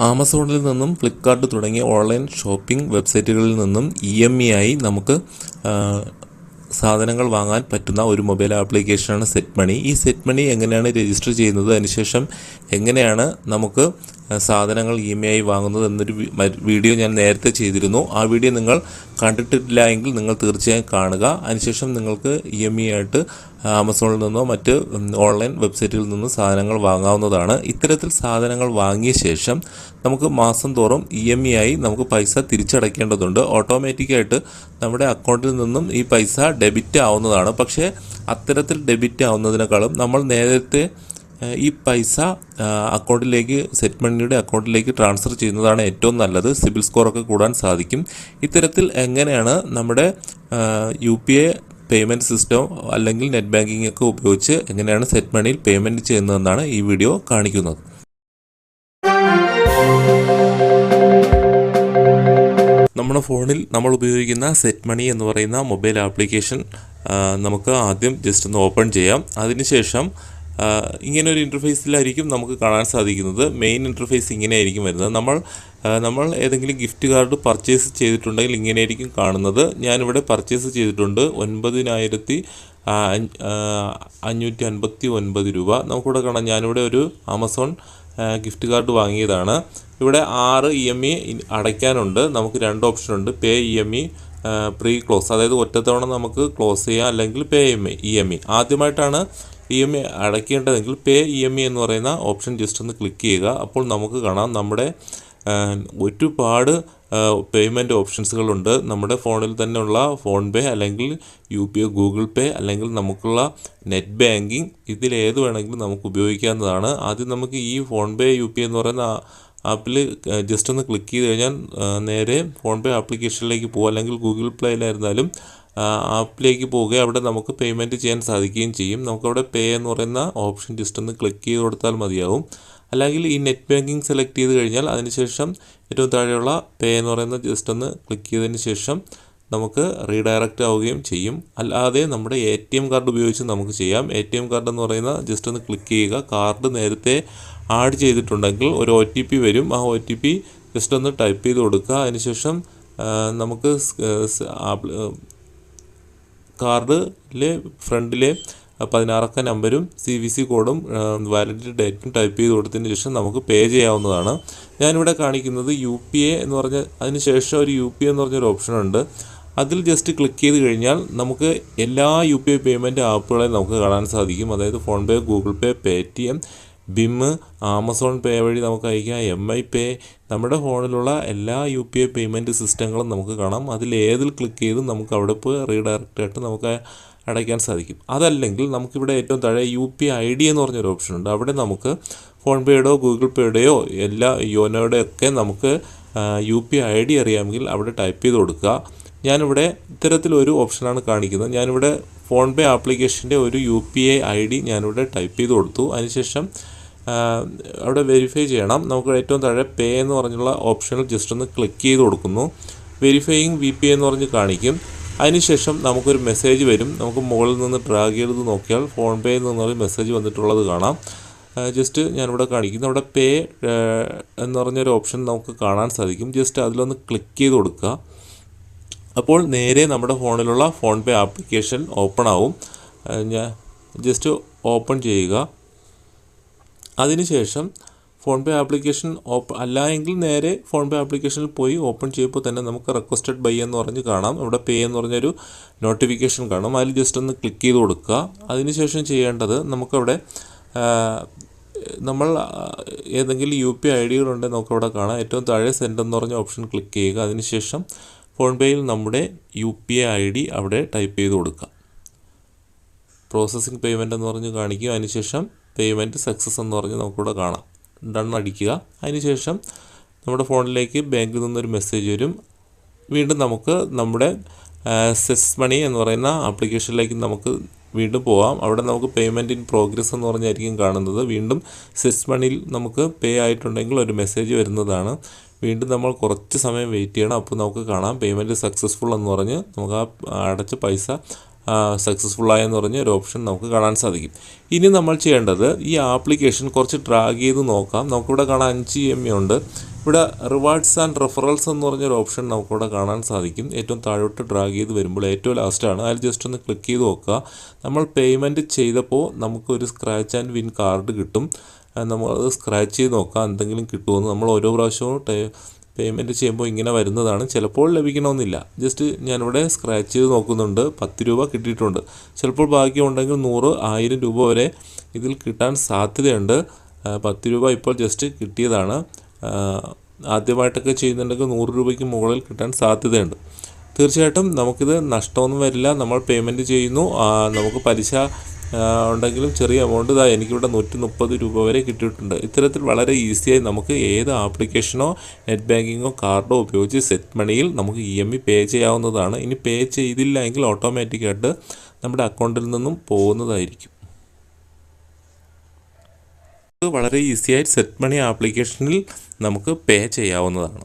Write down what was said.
ആമസോണിൽ നിന്നും ഫ്ലിപ്കാർട്ട് തുടങ്ങിയ ഓൺലൈൻ ഷോപ്പിംഗ് വെബ്സൈറ്റുകളിൽ നിന്നും ഇ എം ഇ ആയി നമുക്ക് സാധനങ്ങൾ വാങ്ങാൻ പറ്റുന്ന ഒരു മൊബൈൽ ആപ്ലിക്കേഷനാണ് സെറ്റ് മണി ഈ സെറ്റ് മണി എങ്ങനെയാണ് രജിസ്റ്റർ ചെയ്യുന്നത്? അതിനുശേഷം എങ്ങനെയാണ് നമുക്ക് സാധനങ്ങൾ ഇ എം ഐ വാങ്ങുന്നത് എന്നൊരു വീഡിയോ ഞാൻ നേരത്തെ ചെയ്തിരുന്നു. ആ വീഡിയോ നിങ്ങൾ കണ്ടിട്ടില്ല എങ്കിൽ നിങ്ങൾ തീർച്ചയായും കാണുക. അതിനുശേഷം നിങ്ങൾക്ക് ഇ എം ഐ ആയിട്ട് ആമസോണിൽ നിന്നോ മറ്റ് ഓൺലൈൻ വെബ്സൈറ്റുകളിൽ നിന്ന് സാധനങ്ങൾ വാങ്ങാവുന്നതാണ്. ഇത്തരത്തിൽ സാധനങ്ങൾ വാങ്ങിയ ശേഷം നമുക്ക് മാസം തോറും ഇ എം ഇ ആയി നമുക്ക് പൈസ തിരിച്ചടയ്ക്കേണ്ടതുണ്ട്. ഓട്ടോമാറ്റിക്കായിട്ട് നമ്മുടെ അക്കൗണ്ടിൽ നിന്നും ഈ പൈസ ഡെബിറ്റ് ആവുന്നതാണ്. പക്ഷേ അത്തരത്തിൽ ഡെബിറ്റ് ആവുന്നതിനേക്കാളും നമ്മൾ നേരത്തെ ഈ പൈസ അക്കൗണ്ടിലേക്ക് സെറ്റ് മണിയുടെ അക്കൗണ്ടിലേക്ക് ട്രാൻസ്ഫർ ചെയ്യുന്നതാണ് ഏറ്റവും നല്ലത്. സിബിൽ സ്കോറൊക്കെ കൂടാൻ സാധിക്കും. ഇത്തരത്തിൽ എങ്ങനെയാണ് നമ്മുടെ U P I payment system അല്ലെങ്കിൽ നെറ്റ് ബാങ്കിങ് ഒക്കെ ഉപയോഗിച്ച് എങ്ങനെയാണ് സെറ്റ് മണിയിൽ പേയ്മെന്റ് ചെയ്യുന്നതെന്നാണ് ഈ വീഡിയോ കാണിക്കുന്നത്. നമ്മുടെ ഫോണിൽ നമ്മൾ ഉപയോഗിക്കുന്ന സെറ്റ് മണി എന്ന് പറയുന്ന മൊബൈൽ ആപ്ലിക്കേഷൻ നമുക്ക് ആദ്യം ജസ്റ്റ് ഒന്ന് ഓപ്പൺ ചെയ്യാം. അതിനുശേഷം ആ, ഇങ്ങനെ ഒരു ഇന്റർഫേസിലായിരിക്കും നമുക്ക് കാണാൻ സാധിക്കുന്നത്. മെയിൻ ഇന്റർഫേസ് ഇങ്ങനെയായിരിക്കും വരുന്നത്. നമ്മൾ നമ്മൾ ഏതെങ്കിലും ഗിഫ്റ്റ് കാർഡ് പർച്ചേസ് ചെയ്തിട്ടുണ്ടെങ്കിൽ ഇങ്ങനെയായിരിക്കും കാണുന്നത്. ഞാനിവിടെ പർച്ചേസ് ചെയ്തിട്ടുണ്ട് ഒൻപതിനായിരത്തി അഞ്ഞൂറ്റി അൻപത്തി ഒൻപത് രൂപ. നമുക്കിവിടെ കാണാം ഞാനിവിടെ ഒരു ആമസോൺ ഗിഫ്റ്റ് കാർഡ് വാങ്ങിയതാണ്. ഇവിടെ ആറ് ഇ എം ഇ അടയ്ക്കാനുണ്ട്. നമുക്ക് രണ്ട് ഓപ്ഷൻ ഉണ്ട്. Pay E M E pre close അതായത് ഒറ്റത്തവണ നമുക്ക് ക്ലോസ് ചെയ്യാം അല്ലെങ്കിൽ പേ ഇ എം ഇ ആദ്യമായിട്ടാണ് ഇ എം ഐ അടയ്ക്കേണ്ടതെങ്കിൽ പേ ഇ എം ഐ എന്ന് പറയുന്ന ഓപ്ഷൻ ജസ്റ്റ് ഒന്ന് ക്ലിക്ക് ചെയ്യുക. അപ്പോൾ നമുക്ക് കാണാം നമ്മുടെ ഒരുപാട് പേയ്മെന്റ് ഓപ്ഷൻസുകളുണ്ട്. നമ്മുടെ ഫോണിൽ തന്നെയുള്ള ഫോൺ പേ അല്ലെങ്കിൽ U P I Google pay അല്ലെങ്കിൽ നമുക്കുള്ള നെറ്റ് ബാങ്കിങ് ഇതിലേത് വേണമെങ്കിലും നമുക്ക് ഉപയോഗിക്കാവുന്നതാണ്. ആദ്യം നമുക്ക് ഈ phone pay U P I എന്ന് പറയുന്ന ആപ്പിൽ ജസ്റ്റ് ഒന്ന് ക്ലിക്ക് ചെയ്ത് കഴിഞ്ഞാൽ നേരെ ഫോൺ പേ ആപ്ലിക്കേഷനിലേക്ക് പോകുക അല്ലെങ്കിൽ ഗൂഗിൾ പ്ലേയിലായിരുന്നാലും ആപ്പിലേക്ക് പോകുക അവിടെ നമുക്ക് പേയ്മെന്റ് ചെയ്യാൻ സാധിക്കുകയും ചെയ്യും. നമുക്കവിടെ പേ എന്ന് പറയുന്ന ഓപ്ഷൻ ജസ്റ്റ് ഒന്ന് ക്ലിക്ക് ചെയ്ത് കൊടുത്താൽ മതിയാവും. അല്ലെങ്കിൽ ഈ നെറ്റ് ബാങ്കിങ് സെലക്ട് ചെയ്ത് കഴിഞ്ഞാൽ അതിനുശേഷം ഏറ്റവും താഴെയുള്ള പേ എന്ന് പറയുന്ന ജസ്റ്റ് ഒന്ന് ക്ലിക്ക് ചെയ്തതിന് ശേഷം നമുക്ക് റീഡയറക്റ്റ് ആവുകയും ചെയ്യും. അല്ലാതെ നമ്മുടെ എ ടി എം കാർഡ് ഉപയോഗിച്ച് നമുക്ക് ചെയ്യാം. എ ടി എം കാർഡ് എന്ന് പറയുന്ന ജസ്റ്റ് ഒന്ന് ക്ലിക്ക് ചെയ്യുക. കാർഡ് നേരത്തെ ആഡ് ചെയ്തിട്ടുണ്ടെങ്കിൽ ഒരു ഒ ടി പി വരും. ആ ഒ ടി പി ജസ്റ്റ് ഒന്ന് ടൈപ്പ് ചെയ്ത് കൊടുക്കുക. അതിനുശേഷം നമുക്ക് കാർഡിലെ ഫ്രണ്ടിലെ പതിനാറക്ക നമ്പരും സി വി സി കോഡും വാലിഡിറ്റി ഡേറ്റും ടൈപ്പ് ചെയ്ത് കൊടുത്തതിന് ശേഷം നമുക്ക് പേ ചെയ്യാവുന്നതാണ്. ഞാനിവിടെ കാണിക്കുന്നത് യു പി എ എന്ന് പറഞ്ഞ അതിന് ശേഷം ഒരു യു പി എന്ന് പറഞ്ഞൊരു ഓപ്ഷൻ ഉണ്ട്. അതിൽ ജസ്റ്റ് ക്ലിക്ക് ചെയ്ത് കഴിഞ്ഞാൽ നമുക്ക് എല്ലാ യു പി ഐ പേയ്മെന്റ് ആപ്പുകളെയും നമുക്ക് കാണാൻ സാധിക്കും. അതായത് PhonePe Google pay Paytm BHIM Amazon pay വഴി നമുക്ക് അയക്കാം. എം ഐ പേ നമ്മുടെ ഫോണിലുള്ള എല്ലാ യു പി ഐ പേയ്മെന്റ് സിസ്റ്റങ്ങളും നമുക്ക് കാണാം. അതിലേതിൽ ക്ലിക്ക് ചെയ്ത് നമുക്ക് അവിടെ പോയി റീഡയറക്റ്റ് ആയിട്ട് നമുക്ക് അടയ്ക്കാൻ സാധിക്കും. അതല്ലെങ്കിൽ നമുക്കിവിടെ ഏറ്റവും താഴെ യു പി ഐ ഡി എന്ന് പറഞ്ഞൊരു ഓപ്ഷൻ ഉണ്ട്. അവിടെ നമുക്ക് ഫോൺ പേയുടെയോ ഗൂഗിൾ പേയുടെയോ എല്ലാ യോനോയുടെ ഒക്കെ നമുക്ക് യു പി ഐ ഡി അറിയാമെങ്കിൽ അവിടെ ടൈപ്പ് ചെയ്ത് കൊടുക്കുക. ഞാനിവിടെ ഇത്തരത്തിലൊരു ഓപ്ഷനാണ് കാണിക്കുന്നത്. ഞാനിവിടെ ഫോൺ പേ ആപ്ലിക്കേഷന്റെ ഒരു U P I I D ഞാനിവിടെ ടൈപ്പ് ചെയ്ത് കൊടുത്തു. അതിനുശേഷം അവിടെ വെരിഫൈ ചെയ്യണം. നമുക്ക് ഏറ്റവും താഴെ പേ എന്ന് പറഞ്ഞുള്ള ഓപ്ഷനിൽ ജസ്റ്റ് ഒന്ന് ക്ലിക്ക് ചെയ്ത് കൊടുക്കുന്നു. വെരിഫൈയിങ് വി പി എന്ന് പറഞ്ഞ് കാണിക്കും. അതിനുശേഷം നമുക്കൊരു മെസ്സേജ് വരും. നമുക്ക് മുകളിൽ നിന്ന് ഡ്രാഗ് ചെയ്ത് നോക്കിയാൽ ഫോൺ പേയിൽ നിന്നൊരു മെസ്സേജ് വന്നിട്ടുള്ളത് കാണാം. ജസ്റ്റ് ഞാനിവിടെ കാണിക്കുന്നു. അവിടെ പേ എന്ന് പറഞ്ഞൊരു ഓപ്ഷൻ നമുക്ക് കാണാൻ സാധിക്കും. ജസ്റ്റ് അതിലൊന്ന് ക്ലിക്ക് ചെയ്ത് കൊടുക്കുക. അപ്പോൾ നേരെ നമ്മുടെ ഫോണിലുള്ള ഫോൺ പേ ആപ്ലിക്കേഷൻ ഓപ്പൺ ആവും. ഞാൻ ജസ്റ്റ് ഓപ്പൺ ചെയ്യുക. അതിനുശേഷം ഫോൺ പേ ആപ്ലിക്കേഷൻ ഓപ്പ അല്ല എങ്കിൽ നേരെ ഫോൺ പേ ആപ്ലിക്കേഷനിൽ പോയി ഓപ്പൺ ചെയ്യുമ്പോൾ തന്നെ നമുക്ക് റിക്വസ്റ്റഡ് ബൈ എന്ന് പറഞ്ഞ് കാണാം. ഇവിടെ പേ എന്ന് പറഞ്ഞൊരു നോട്ടിഫിക്കേഷൻ കാണും. അതിൽ ജസ്റ്റ് ഒന്ന് ക്ലിക്ക് ചെയ്ത് കൊടുക്കുക. അതിനുശേഷം ചെയ്യേണ്ടത് നമുക്കവിടെ നമ്മൾ ഏതെങ്കിലും യു പി ഐ ഡികളുണ്ടെങ്കിൽ നമുക്കവിടെ കാണാം. ഏറ്റവും താഴെ സെൻഡ് എന്ന് പറഞ്ഞ ഓപ്ഷൻ ക്ലിക്ക് ചെയ്യുക. അതിനുശേഷം ഫോൺ പേയിൽ നമ്മുടെ U P I I D അവിടെ ടൈപ്പ് ചെയ്ത് കൊടുക്കുക പ്രോസസ്സിംഗ് പേയ്മെന്റ് എന്ന് പറഞ്ഞ് കാണിക്കുക. അതിനുശേഷം പേയ്മെന്റ് സക്സസ് എന്ന് പറഞ്ഞ് നമുക്കിവിടെ കാണാം. ഡൺ അടിക്കുക. അതിനുശേഷം നമ്മുടെ ഫോണിലേക്ക് ബാങ്കിൽ നിന്നൊരു മെസ്സേജ് വരും. വീണ്ടും നമുക്ക് നമ്മുടെ സെസ് മണി എന്ന് പറയുന്ന ആപ്ലിക്കേഷനിലേക്ക് നമുക്ക് വീണ്ടും പോവാം. അവിടെ നമുക്ക് പേയ്മെന്റ് ഇൻ പ്രോഗ്രസ് എന്ന് പറഞ്ഞായിരിക്കും കാണുന്നത്. വീണ്ടും സെസ് മണിയിൽ നമുക്ക് പേ ആയിട്ടുണ്ടെങ്കിൽ ഒരു മെസ്സേജ് വരുന്നതാണ്. വീണ്ടും നമ്മൾ കുറച്ച് സമയം വെയിറ്റ് ചെയ്യണം. അപ്പോൾ നമുക്ക് കാണാം. പേയ്മെന്റ് സക്സസ്ഫുൾ എന്ന് പറഞ്ഞ് നമുക്ക് ആ അടച്ച പൈസ സക്സസ്ഫുള്ളായെന്ന് പറഞ്ഞ ഒരു ഓപ്ഷൻ നമുക്ക് കാണാൻ സാധിക്കും. ഇനി നമ്മൾ ചെയ്യേണ്ടത് ഈ ആപ്ലിക്കേഷൻ കുറച്ച് ഡ്രാഗ് ചെയ്ത് നോക്കാം. നമുക്കിവിടെ കാണാൻ അഞ്ച് എം എ ഉണ്ട്. ഇവിടെ റിവാർഡ്സ് ആൻഡ് റെഫറൽസ് എന്ന് പറഞ്ഞൊരു ഓപ്ഷൻ നമുക്കിവിടെ കാണാൻ സാധിക്കും. ഏറ്റവും താഴോട്ട് ഡ്രാഗ് ചെയ്ത് വരുമ്പോൾ ഏറ്റവും ലാസ്റ്റാണ് അതിൽ ജസ്റ്റ് ഒന്ന് ക്ലിക്ക് ചെയ്ത് നോക്കുക. നമ്മൾ പേയ്മെന്റ് ചെയ്തപ്പോൾ നമുക്കൊരു സ്ക്രാച്ച് ആൻഡ് വിൻ കാർഡ് കിട്ടും. നമ്മളത് സ്ക്രാച്ച് ചെയ്ത് നോക്കാം എന്തെങ്കിലും കിട്ടുമെന്ന് നമ്മൾ ഓരോ പ്രാവശ്യവും പേയ്മെന്റ് ചെയ്യുമ്പോൾ ഇങ്ങനെ വരുന്നതാണ്. ചിലപ്പോൾ ലഭിക്കണമെന്നില്ല. ജസ്റ്റ് ഞാനിവിടെ സ്ക്രാച്ച് ചെയ്ത് നോക്കുന്നുണ്ട്. പത്ത് രൂപ കിട്ടിയിട്ടുണ്ട്. ചിലപ്പോൾ ബാക്കിയുണ്ടെങ്കിൽ നൂറ് ആയിരം രൂപ വരെ ഇതിൽ കിട്ടാൻ സാധ്യതയുണ്ട്. പത്ത് രൂപ ഇപ്പോൾ ജസ്റ്റ് കിട്ടിയതാണ്. ആദ്യമായിട്ടൊക്കെ ചെയ്യുന്നുണ്ടെങ്കിൽ നൂറ് രൂപയ്ക്ക് മുകളിൽ കിട്ടാൻ സാധ്യതയുണ്ട്. തീർച്ചയായിട്ടും നമുക്കിത് നഷ്ടമൊന്നും വരില്ല. നമ്മൾ പേയ്മെന്റ് ചെയ്യുന്നു. നമുക്ക് പലിശ ഉണ്ടെങ്കിലും ചെറിയ എമൗണ്ട് ഇതാ എനിക്കിവിടെ നൂറ്റി മുപ്പത് രൂപ വരെ കിട്ടിയിട്ടുണ്ട്. ഇത്തരത്തിൽ വളരെ ഈസിയായി നമുക്ക് ഏത് ആപ്ലിക്കേഷനോ നെറ്റ് ബാങ്കിങ്ങോ കാർഡോ ഉപയോഗിച്ച് സെറ്റ് മണിയിൽ നമുക്ക് ഇ എം ഇ പേ ചെയ്യാവുന്നതാണ്. ഇനി പേ ചെയ്തില്ല എങ്കിൽ ഓട്ടോമാറ്റിക്കായിട്ട് നമ്മുടെ അക്കൗണ്ടിൽ നിന്നും പോകുന്നതായിരിക്കും. വളരെ ഈസിയായി സെറ്റ് മണി ആപ്ലിക്കേഷനിൽ നമുക്ക് പേ ചെയ്യാവുന്നതാണ്.